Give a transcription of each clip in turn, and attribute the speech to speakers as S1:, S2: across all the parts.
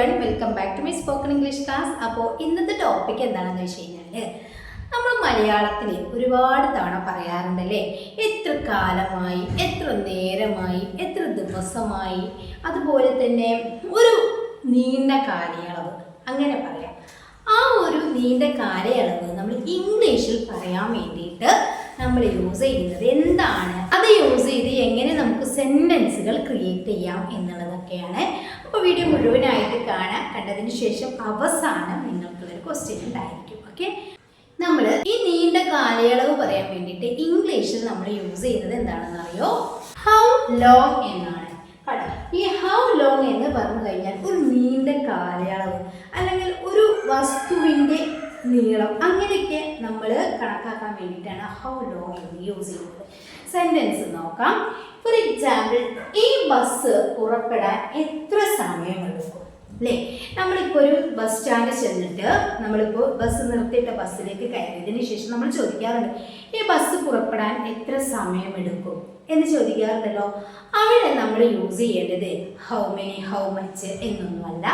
S1: One welcome back to my spoken English class അപ്പോൾ ഇന്നത്തെ topic എന്താണെന്ന് വെച്ച് കഴിഞ്ഞാൽ നമ്മൾ മലയാളത്തിൽ ഒരുപാട് തവണ പറയാറുണ്ടല്ലേ എത്ര കാലമായി എത്ര നേരമായി എത്ര ദിവസമായി അതുപോലെ തന്നെ ഒരു നീണ്ട കാലയളവ് അങ്ങനെ പറയാം. ആ ഒരു നീണ്ട കാലയളവ് നമ്മൾ ഇംഗ്ലീഷിൽ പറയാൻ വേണ്ടിയിട്ട് നമ്മൾ യൂസ് ചെയ്യുന്നത്. എന്താണ്? അത് യൂസ് ചെയ്ത് എങ്ങനെ നമുക്ക് സെന്റൻസുകൾ ക്രിയേറ്റ് ചെയ്യാം എന്നുള്ളതൊക്കെയാണ്. അപ്പോൾ വീഡിയോ മുഴുവനായിട്ട് കാണാം. കണ്ടതിന് ശേഷം അവസാനം നിങ്ങൾക്കുള്ളൊരു ക്വസ്റ്റ്യൻ ഉണ്ടായിരിക്കും. ഓക്കെ നമ്മൾ ഈ നീണ്ട കാലയളവ് പറയാൻ വേണ്ടിയിട്ട് ഇംഗ്ലീഷിൽ നമ്മൾ യൂസ് ചെയ്യുന്നത് എന്താണെന്ന് അറിയോ? ഹൗ ലോങ് എന്നാണ്. ഈ ഹൗ ലോങ് എന്ന് പറഞ്ഞു കഴിഞ്ഞാൽ ഒരു നീണ്ട കാലയളവ് അല്ലെങ്കിൽ ഒരു വസ്തുവിന്റെ നീളം. അങ്ങനെയൊക്കെ നമ്മൾ കണക്കാക്കാൻ വേണ്ടിയിട്ടാണ് ഹൗ ലോങ് യൂസ് ചെയ്യുന്നത് സെന്റൻസ് നോക്കാം. ഫോർ എക്സാമ്പിൾ ഈ ബസ് പുറപ്പെടാൻ എത്ര സമയമെടുക്കും? അല്ലേ? നമ്മളിപ്പോൾ ഒരു ബസ് സ്റ്റാൻഡിൽ ചെന്നിട്ട് നമ്മളിപ്പോൾ ബസ് നിർത്തിയിട്ട ബസ്സിലേക്ക് കയറിയതിന് ശേഷം നമ്മൾ ചോദിക്കാറുണ്ട് ഈ ബസ് പുറപ്പെടാൻ എത്ര സമയമെടുക്കും? എന്ന് ചോദിക്കാറുണ്ടല്ലോ. അവിടെ നമ്മൾ യൂസ് ചെയ്യേണ്ടത് ഹൗ മെനി ഹൗ മച്ച് എന്നൊന്നുമല്ല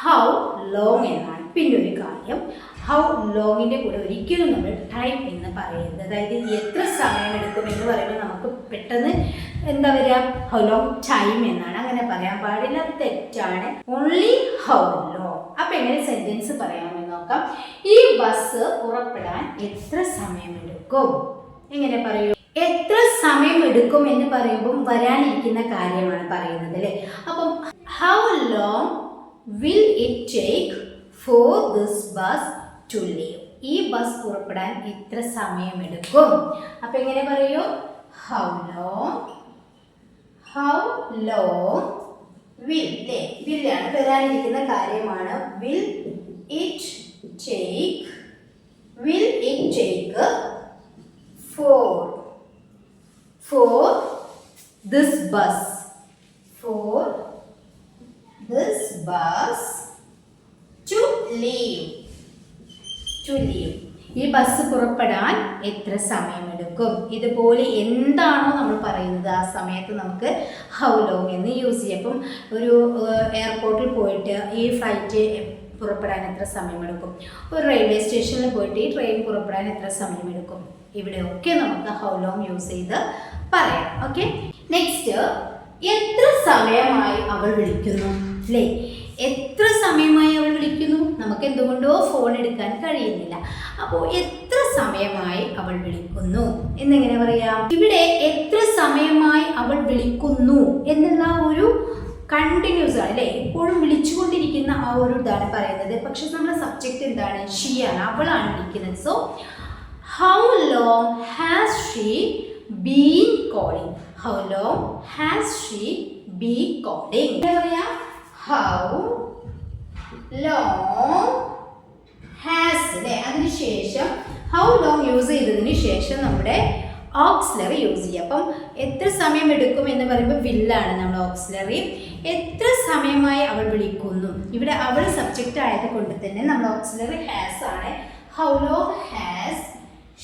S1: ഹൗ ലോങ് എന്നാണ്. പിന്നെ ഒരു കാര്യം ഹൗ ലോങ്ങിന്റെ കൂടെ ഒരിക്കലും നമ്മൾ ടൈം എന്ന് പറയുന്നത് അതായത് എത്ര സമയമെടുക്കും എന്ന് പറയുമ്പോൾ നമുക്ക് പെട്ടെന്ന് എന്താ പറയുക ഹൗ ലോങ് ടൈം എന്നാണ് അങ്ങനെ പറയാൻ പാടില്ല. തെറ്റാണ്. ഓൺലി ഹൗ ലോങ് അപ്പം എങ്ങനെ സെന്റൻസ് പറയാമെന്ന് നോക്കാം. ഈ ബസ് പുറപ്പെടാൻ എത്ര സമയമെടുക്കും എങ്ങനെ പറയൂ? എത്ര സമയം എടുക്കും എന്ന് പറയുമ്പോൾ വരാനിരിക്കുന്ന കാര്യമാണ് പറയുന്നത് അല്ലേ? അപ്പം how long will it take for this bus leave ഈ ബസ് പുറപ്പെടാൻ എത്ര സമയമെടുക്കും. അപ്പൊ എങ്ങനെ പറയൂ? How long how long will അല്ലേ വില്ലാണ് വരാനിരിക്കുന്ന കാര്യമാണ്. Will it take will it take for for this bus for this bus to leave. Leave ഈ ബസ് പുറപ്പെടാൻ എത്ര സമയമെടുക്കും? ഇതുപോലെ എന്താണോ നമ്മൾ പറയുന്നത് ആ സമയത്ത് നമുക്ക് ഹൗ ലോങ് എന്ന് യൂസ് ചെയ്യാം. അപ്പം ഒരു എയർപോർട്ടിൽ പോയിട്ട് ഈ ഫ്ലൈറ്റ് പുറപ്പെടാൻ എത്ര സമയമെടുക്കും? ഒരു റെയിൽവേ സ്റ്റേഷനിൽ പോയിട്ട് ഈ ട്രെയിൻ പുറപ്പെടാൻ എത്ര സമയമെടുക്കും? ഇവിടെയൊക്കെ നമുക്ക് ഹൗ ലോങ് യൂസ് ചെയ്ത് പറയാം. ഓക്കെ നെക്സ്റ്റ് എത്ര സമയമായി അവൾ വിളിക്കുന്നു? അല്ലേ എത്ര സമയമായി അവൾ വിളിക്കുന്നു? നമുക്ക് എന്തുകൊണ്ടോ ഫോൺ എടുക്കാൻ കഴിയുന്നില്ല. അപ്പോൾ എത്ര സമയമായി അവൾ വിളിക്കുന്നു? എന്നെങ്ങനെ പറയാം? ഇവിടെ എത്ര സമയമായി അവൾ വിളിക്കുന്നു എന്നുള്ള ഒരു കണ്ടിന്യൂസ് ആണ് അല്ലേ? എപ്പോഴും വിളിച്ചുകൊണ്ടിരിക്കുന്ന ആ ഒരു ഇതാണ് പറയുന്നത്. പക്ഷെ നമ്മുടെ സബ്ജക്റ്റ് എന്താണ്? ഷിയാണ് അവളാണ് വിളിക്കുന്നത്. So how long has she been calling how long has she be calling എന്താ പറയാ? ഹൗ long has അല്ലേ അതിനുശേഷം ഹൗ ലോങ് യൂസ് ചെയ്തതിന് ശേഷം നമ്മുടെ ഓക്സിലറി യൂസ് ചെയ്യുക. അപ്പം എത്ര സമയം എടുക്കും എന്ന് പറയുമ്പോൾ വില്ലാണ് നമ്മുടെ ഓക്സിലറി എത്ര സമയമായി അവൾ വിളിക്കുന്നു? ഇവിടെ അവൾ സബ്ജക്റ്റ് ആയത് കൊണ്ട് തന്നെ നമ്മൾ ഓക്സിലറി ഹാസ് ആണ്. ഹൗ ലോങ് ഹാസ്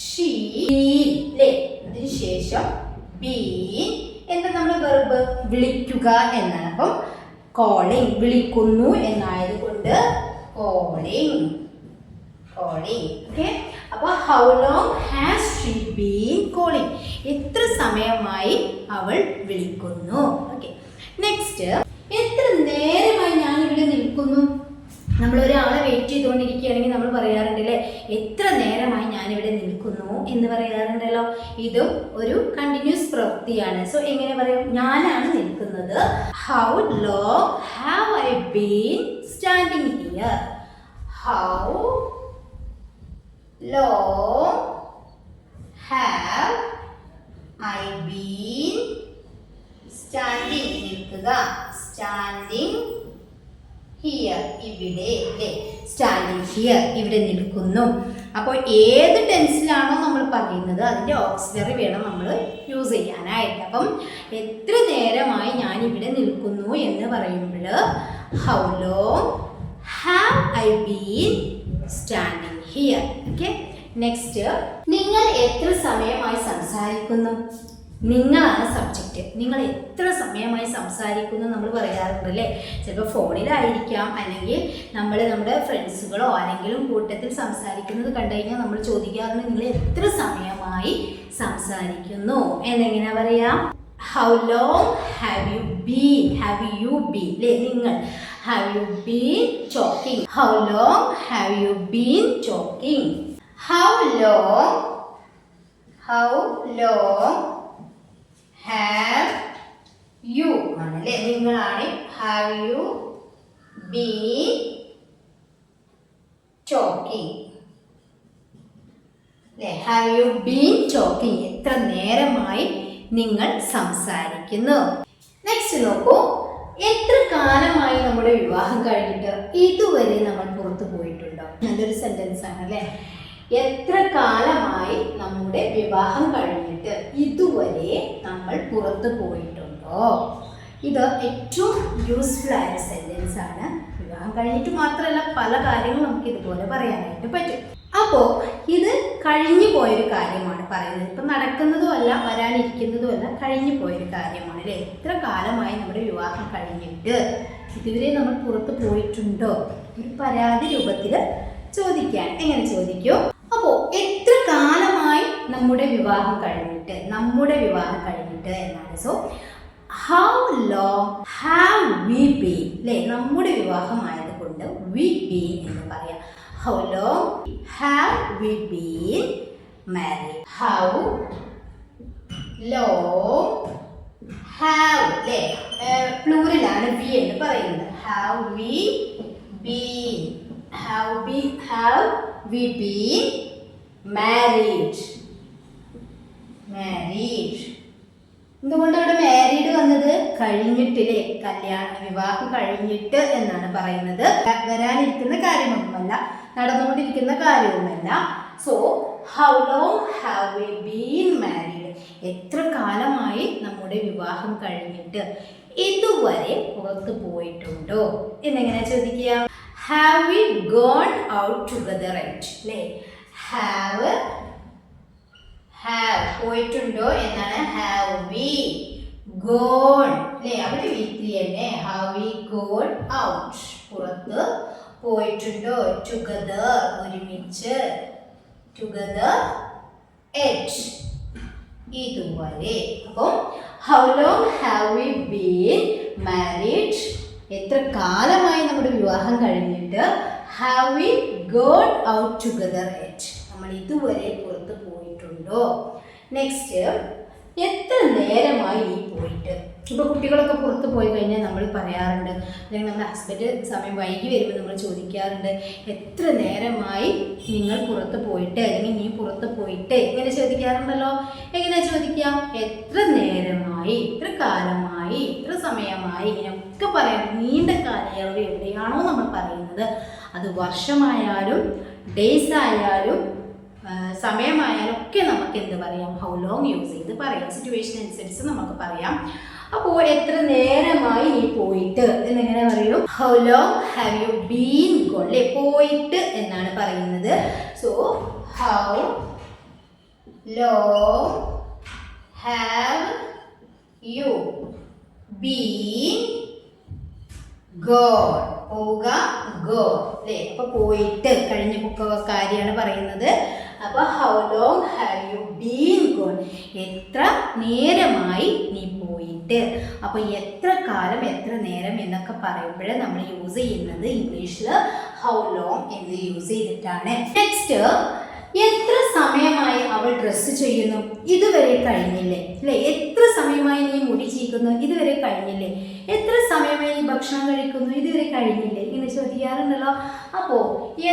S1: ഷീ അതിനുശേഷം ബീൻ എന്താ നമ്മൾ വെർബ് വിളിക്കുക എന്നാണ്. അപ്പം കോളിംഗ് വിളിക്കുന്നു എന്നായതുകൊണ്ട് കോളിംഗ് കോളിംഗ് ഓക്കെ അപ്പോൾ how long has she been calling എത്ര സമയമായി അവൾ വിളിക്കുന്നു? ഓക്കെ നെക്സ്റ്റ് എത്ര നേരമായി ഞാൻ ഇവിടെ നിൽക്കുന്നു? നമ്മൾ ഒരാളെ വെയിറ്റ് ചെയ്തുകൊണ്ടിരിക്കുകയാണെങ്കിൽ നമ്മൾ പറയാറുണ്ടല്ലേ എത്ര നേരമായി ഞാനിവിടെ നിൽക്കുന്നു എന്ന് പറയാറുണ്ടല്ലോ. ഇതും ഒരു കണ്ടിന്യൂസ് പ്രവൃത്തിയാണ്. സോ എങ്ങനെ പറയും? ഞാനാണ് നിൽക്കുന്നത്. How long have I been standing here how long have I been standing നിൽക്കുക. സ്റ്റാൻഡിങ് ഹിയർ ഇവിടെ സ്റ്റാൻഡിങ് ഹിയർ ഇവിടെ നിൽക്കുന്നു. അപ്പോൾ ഏത് ടെൻസിലാണോ നമ്മൾ പറയുന്നത് അതിന്റെ ഓക്സിലറി വേണം നമ്മൾ യൂസ് ചെയ്യാനായിട്ട്. അപ്പം എത്ര നേരമായി ഞാൻ ഇവിടെ നിൽക്കുന്നു എന്ന് പറയുമ്പോൾ how long have I been standing here okay next നിങ്ങൾ എത്ര സമയമായി സംസാരിക്കുന്നു? നിങ്ങളാണ് സബ്ജക്റ്റ് നിങ്ങൾ എത്ര സമയമായി സംസാരിക്കുന്നു നമ്മൾ പറയാറുണ്ട് അല്ലേ? ചിലപ്പോൾ ഫോണിലായിരിക്കാം അല്ലെങ്കിൽ നമ്മൾ നമ്മുടെ ഫ്രണ്ട്സുകളോ ആരെങ്കിലും കൂട്ടത്തിൽ സംസാരിക്കുന്നത് കണ്ടു കഴിഞ്ഞാൽ നമ്മൾ ചോദിക്കാറുണ്ട് നിങ്ങൾ എത്ര സമയമായി സംസാരിക്കുന്നു? എന്നെങ്ങനെ പറയാം? How long have you been have you been അല്ലേ നിങ്ങൾ. Have you been talking how long have you been talking how long how long have you ആണല്ലേ? നിങ്ങളാണ് ഹാവ് യു ബി ടോക്കിംഗ് അല്ലേ? ഹാവ് യു ബീൻ ടോക്കിംഗ് എത്ര നേരമായി നിങ്ങൾ സംസാരിക്കുന്നു? Next നോക്കൂ. എത്ര കാലമായി നമ്മുടെ വിവാഹം കഴിഞ്ഞിട്ട് ഇതുവരെ നമ്മൾ പുറത്തു പോയിട്ടുണ്ടോ? നല്ലൊരു സെന്റൻസ് ആണ് അല്ലേ എത്ര കാലമായി നമ്മുടെ വിവാഹം കഴിഞ്ഞിട്ട് ഇതുവരെ നമ്മൾ പുറത്തു പോയിട്ടുണ്ടോ? ഇത് ഏറ്റവും യൂസ്ഫുൾ ആയ സെന്റൻസ് ആണ്. വിവാഹം കഴിഞ്ഞിട്ട് മാത്രമല്ല പല കാര്യങ്ങളും നമുക്ക് ഇതുപോലെ പറയാനായിട്ട് പറ്റും. അപ്പോൾ ഇത് കഴിഞ്ഞു പോയൊരു കാര്യമാണ് പറയുന്നത്. ഇപ്പം നടക്കുന്നതും അല്ല വരാനിരിക്കുന്നതും അല്ല കഴിഞ്ഞു പോയൊരു കാര്യമാണ് അല്ലേ? എത്ര കാലമായി നമ്മുടെ വിവാഹം കഴിഞ്ഞിട്ട് ഇതുവരെ നമ്മൾ പുറത്ത് പോയിട്ടുണ്ടോ? ഒരു പരാതി രൂപത്തിൽ ചോദിക്കാൻ. എങ്ങനെ ചോദിക്കും? നമ്മുടെ വിവാഹം കഴിഞ്ഞിട്ട് നമ്മുടെ വിവാഹം കഴിഞ്ഞിട്ട് എന്നാണ്. So how long have we be അല്ലേ നമ്മുടെ വിവാഹമായത് കൊണ്ട് വി ബി എന്ന് പറയാം. How long have we be marry how long have അല്ലേ പ്ലൂറിലാണ് വി എന്ന് പറയുന്നത്. Have we be have be have we be married married എന്തുകൊണ്ട് ഇവിടെ മാരീഡ് വന്നത്? കഴിഞ്ഞിട്ടില്ലേ? കല്യാണം വിവാഹം കഴിഞ്ഞിട്ട് എന്നാണ് പറയുന്നത്. വരാനിരിക്കുന്ന കാര്യമൊന്നുമല്ല നടന്നുകൊണ്ടിരിക്കുന്ന കാര്യവുമല്ല. So how long have we been married എത്ര കാലമായി നമ്മുടെ വിവാഹം കഴിഞ്ഞിട്ട്? ഇതുവരെ പുറത്ത് പോയിട്ടുണ്ടോ? എന്നെങ്ങനെ ചോദിക്കുക? Have we gone out together right അല്ലേ ഹാവ് ഹാവ് പോയിട്ടുണ്ടോ എന്നാണ് ഹാവ് വി ഗോൺ അല്ലേ അവിടെ വീട്ടിൽ തന്നെ ഹാവ് വി ഗോൺ ഔട്ട് പുറത്ത് പോയിട്ടുണ്ടോ? ടുഗദർ ഒരുമിച്ച് ടുഗദർ എറ്റ് ഇതുവരെ അപ്പം how long have we been married എത്ര കാലമായി നമ്മുടെ വിവാഹം കഴിഞ്ഞിട്ട് have we gone out together yet നമ്മൾ ഇതുവരെ പുറത്ത് പോയിട്ടുണ്ടോ? നെക്സ്റ്റ് എത്ര നേരമായി ഈ പോയിട്ട്? ഇപ്പോൾ കുട്ടികളൊക്കെ പുറത്ത് പോയി കഴിഞ്ഞാൽ നമ്മൾ പറയാറുണ്ട് അല്ലെങ്കിൽ നമ്മുടെ ഹസ്ബൻഡ് സമയം വൈകി വരുമ്പോൾ നമ്മൾ ചോദിക്കാറുണ്ട് എത്ര നേരമായി നിങ്ങൾ പുറത്ത് പോയിട്ട്? അല്ലെങ്കിൽ നീ പുറത്ത് പോയിട്ട്? ഇങ്ങനെ ചോദിക്കാറുണ്ടല്ലോ. എങ്ങനെ ചോദിക്കാം എത്ര നേരമായി എത്ര കാലമായി എത്ര സമയമായി ഇങ്ങനെയൊക്കെ പറയാം നീണ്ട കാലയളവ് എവിടെയാണോ നമ്മൾ പറയുന്നത്. അത് വർഷമായാലും ഡേയ്സ് ആയാലും സമയമായാലും ഒക്കെ നമുക്ക് എന്ത് പറയാം? ഹൗ ലോങ് യൂസ് ചെയ്ത് പറയാം. സിറ്റുവേഷൻ അനുസരിച്ച് നമുക്ക് പറയാം. അപ്പോൾ എത്ര നേരമായി നീ പോയിട്ട്? എന്നിങ്ങനെ പറയും? How long have you been gone പോയിട്ട് എന്നാണ് പറയുന്നത്. So how long have you been gone പോവുക ഗോ അല്ലേ അപ്പൊ പോയിട്ട് കഴിഞ്ഞ കാര്യമാണ് പറയുന്നത്. അപ്പൊ how long have you been gone എത്ര നേരമായി നീ പോയിട്ട്? അപ്പൊ എത്ര കാലം എത്ര നേരം എന്നൊക്കെ പറയുമ്പോൾ നമ്മൾ യൂസ് ചെയ്യുന്നത് ഇംഗ്ലീഷിൽ ഹൗ ലോങ് എന്ന് യൂസ് ചെയ്തിട്ടാണ്. നെക്സ്റ്റ് എത്ര സമയമായി അവൾ ഡ്രസ്സ് ചെയ്യുന്നു? ഇതുവരെ കഴിഞ്ഞില്ലേ? അല്ലേ? എത്ര സമയമായി നീ മുടി ചീക്കുന്നു? ഇതുവരെ കഴിഞ്ഞില്ലേ? എത്ര സമയമായി നീ ഭക്ഷണം കഴിക്കുന്നു? ഇതുവരെ കഴിഞ്ഞില്ലേ? ഇങ്ങനെ ചോദിക്കാറുണ്ടല്ലോ. അപ്പോൾ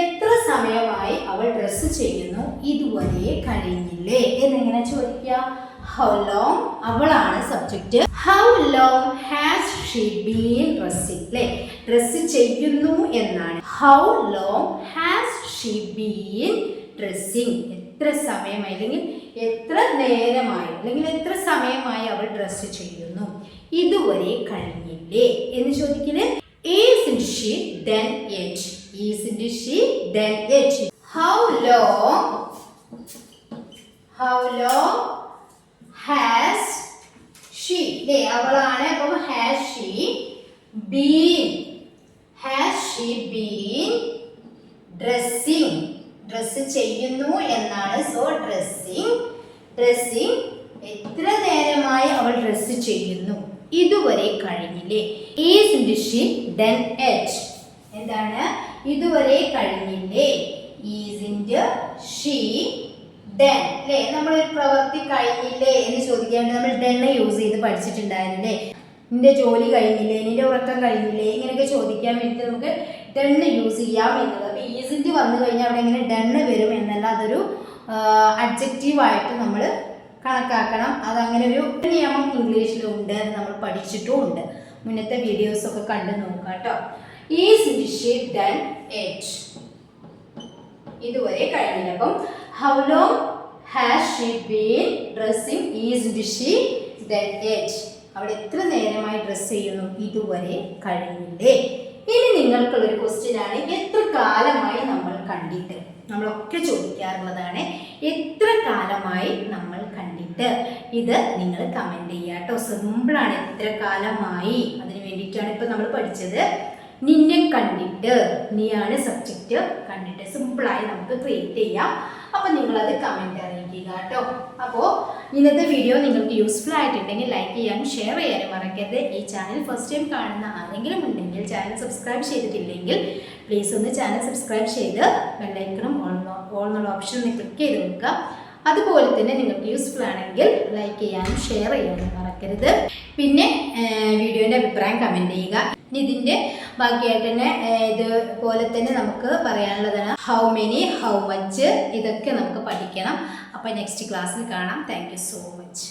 S1: എത്ര സമയമായി അവൾ ഡ്രസ്സ് ചെയ്യുന്നു. ഇതുവരെ കഴിഞ്ഞില്ലേ? എന്നെങ്ങനെ ചോദിക്കാം ഹൗ ലോങ് അവളാണ് subject how long has she been dressing അല്ലേ ഡ്രസ്സ് ചെയ്യുന്നു എന്നാണ്. How long has she been dressing എത്ര സമയമായി? അല്ലെങ്കിൽ എത്ര നേരമായി? അല്ലെങ്കിൽ എത്ര സമയമായി അവൾ ഡ്രസ്സ് ചെയ്യുന്നു? ഇതുവരെ കഴിഞ്ഞില്ലേ? എന്ന് ചോദിക്കുന്നത് is she done yet is she, then it. How long? How long has she? അല്ലേ അവളാണ് അപ്പം has she been? Has she been dressing? Dress ചെയ്യുന്നു എന്നാണ് സോ ഡ്രസ്സിങ് ഡ്രസ്സിങ് എത്ര നേരമായി അവൾ ഡ്രസ്സ് ചെയ്യുന്നു ഇതുവരെ കഴിഞ്ഞില്ലേ ഈസ് ഷി ഡൺ എച്ച് എന്താണ് ഇതുവരെ കഴിഞ്ഞില്ലേ? ഈസിന്റെ ഷീ ഡൺ അല്ലേ നമ്മൾ ഒരു പ്രവൃത്തി കഴിഞ്ഞില്ലേ എന്ന് ചോദിക്കാൻ നമ്മൾ ഡൺ യൂസ് ചെയ്ത് പഠിച്ചിട്ടുണ്ടായിരുന്നില്ലേ? നിന്റെ ജോലി കഴിഞ്ഞില്ലേ? നിന്റെ ഉറക്കം കഴിഞ്ഞില്ലേ? ഇങ്ങനെയൊക്കെ ചോദിക്കാൻ വേണ്ടി നമുക്ക് ഡെണ്ണ് യൂസ് ചെയ്യാം എന്നത് അപ്പോൾ ഈസിന്റെ വന്നു കഴിഞ്ഞാൽ അവിടെ എങ്ങനെ ഡെണ്ണ് വരും എന്നല്ല അതൊരു അഡ്ജക്റ്റീവായിട്ട് നമ്മൾ കണക്കാക്കണം. അതങ്ങനെ ഒരു നിയമം ഇംഗ്ലീഷിലുണ്ട് നമ്മൾ പഠിച്ചിട്ടും ഉണ്ട് മുന്നത്തെ വീഡിയോസൊക്കെ കണ്ടു നോക്കാം കേട്ടോ ഈസ് ഡിഷ് ദൻ എറ്റ് ഇതുവരെ കഴിഞ്ഞില്ല. അപ്പം how long has she been dressing is she done yet അവിടെ എത്ര നേരമായി ഡ്രസ്സ് ചെയ്യുന്നു? ഇതുവരെ കഴിഞ്ഞില്ലേ? ഇനി നിങ്ങൾക്കുള്ളൊരു ക്വസ്റ്റ്യൻ ആണ്. എത്ര കാലമായി നമ്മൾ കണ്ടിട്ട്? നമ്മളൊക്കെ ചോദിക്കാറുള്ളതാണ്. എത്ര കാലമായി നമ്മൾ കണ്ടിട്ട്? ഇത് നിങ്ങൾ കമന്റ് ചെയ്യാട്ടോ കേട്ടോ. സിമ്പിളാണ് എത്ര കാലമായി? അതിന് വേണ്ടിയിട്ടാണ് ഇപ്പം നമ്മൾ പഠിച്ചത്. നിന്നെ കണ്ടിട്ട് നീയാണ് സബ്ജക്റ്റ് കണ്ടിട്ട് സിമ്പിളായി നമുക്ക് ക്രിയേറ്റ് ചെയ്യാം. അപ്പോൾ നിങ്ങളത് കമന്റ് അറിയിക്കുക കേട്ടോ. അപ്പോൾ ഇന്നത്തെ വീഡിയോ നിങ്ങൾക്ക് യൂസ്ഫുൾ ആയിട്ടുണ്ടെങ്കിൽ ലൈക്ക് ചെയ്യാനും ഷെയർ ചെയ്യാനും മറക്കരുത്. ഈ ചാനൽ ഫസ്റ്റ് ടൈം കാണുന്ന ആരെങ്കിലും ഉണ്ടെങ്കിൽ ചാനൽ സബ്സ്ക്രൈബ് ചെയ്തിട്ടില്ലെങ്കിൽ പ്ലീസ് ഒന്ന് ചാനൽ സബ്സ്ക്രൈബ് ചെയ്ത് ബെല്ലൈക്കണം ഓൾ എന്നുള്ള ഓപ്ഷൻ ഒന്ന് ക്ലിക്ക് ചെയ്ത് നോക്കുക അതുപോലെ തന്നെ നിങ്ങൾക്ക് യൂസ്ഫുൾ ആണെങ്കിൽ ലൈക്ക് ചെയ്യാനും ഷെയർ ചെയ്യാനും മറക്കരുത്. പിന്നെ വീഡിയോന്റെ അഭിപ്രായം കമന്റ് ചെയ്യുക. ഇനി ഇതിന്റെ ബാക്കിയായിട്ട് തന്നെ ഇതുപോലെ തന്നെ നമുക്ക് പറയാനുള്ളതാണ് ഹൗ മെനി ഹൗ മച്ച് ഇതൊക്കെ നമുക്ക് പഠിക്കണം. അപ്പോൾ നെക്സ്റ്റ് ക്ലാസ്സിൽ കാണാം. Thank so much